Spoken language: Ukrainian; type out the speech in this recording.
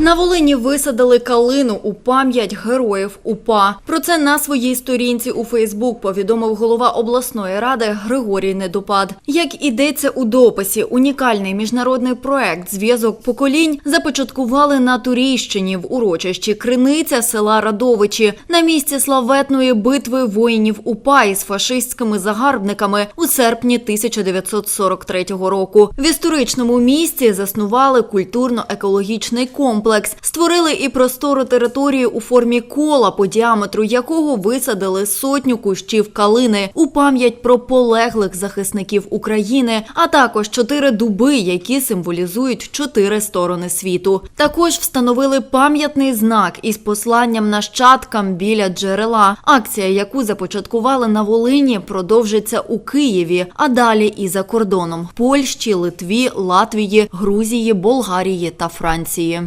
На Волині висадили калину у пам'ять героїв УПА. Про це на своїй сторінці у Фейсбук повідомив голова обласної ради Григорій Недопад. Як ідеться у дописі, унікальний міжнародний проект Зв'язок поколінь започаткували на Турійщині в урочищі Криниця села Радовичі на місці славетної битви воїнів УПА із фашистськими загарбниками у серпні 1943 року. В історичному місті заснували культурно-екологічний комплекс, створили і простору територію у формі кола, по діаметру якого висадили сотню кущів калини у пам'ять про полеглих захисників України, а також чотири дуби, які символізують чотири сторони світу. Також встановили пам'ятний знак із посланням нащадкам біля джерела. Акція, яку започаткували на Волині, продовжиться у Києві, а далі і за кордоном Польщі, Литві, Латвії, Грузії, Болгарії та Франції.